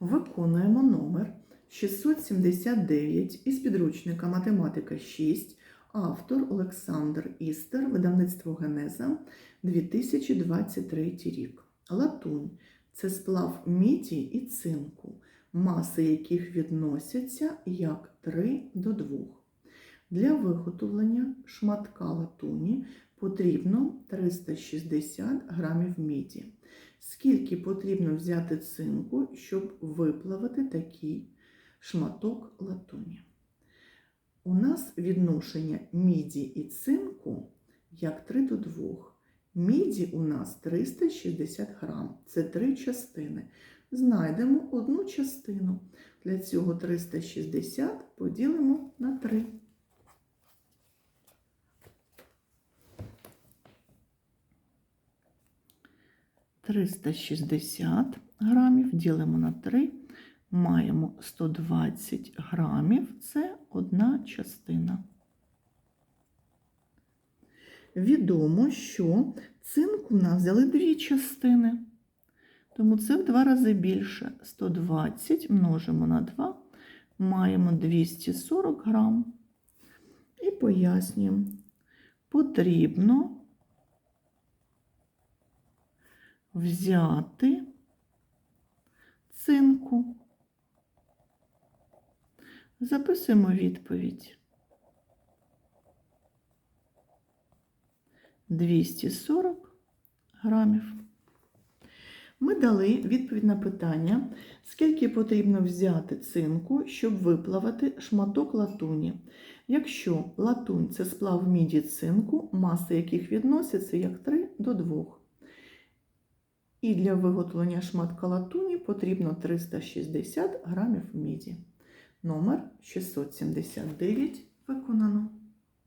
Виконуємо номер 679 із підручника Математика 6, автор Олександр Істер, видавництво Генеза 2023 рік. Латунь це сплав міді і цинку, маси яких відносяться як 3 до 2. Для виготовлення шматка латуні потрібно 360 грамів міді. Скільки потрібно взяти цинку, щоб виплавити такий шматок латуні? У нас відношення міді і цинку як 3 до 2. Міді у нас 360 грам. Це три частини. Знайдемо одну частину. Для цього 360 поділимо на 3. 360 грамів ділимо на 3, маємо 120 грамів, це одна частина. Відомо, що цинку в нас взяли дві частини, тому це в два рази більше. 120 множимо на 2, маємо 240 грам. І пояснюємо, потрібно взяти цинку. Записуємо відповідь. 240 грамів. Ми дали відповідь на питання, скільки потрібно взяти цинку, щоб виплавати шматок латуні. Якщо латунь це сплав міді цинку, маси яких відносяться як 3 до 2. І для виготовлення шматка латуні потрібно 360 грамів міді. Номер 679 виконано.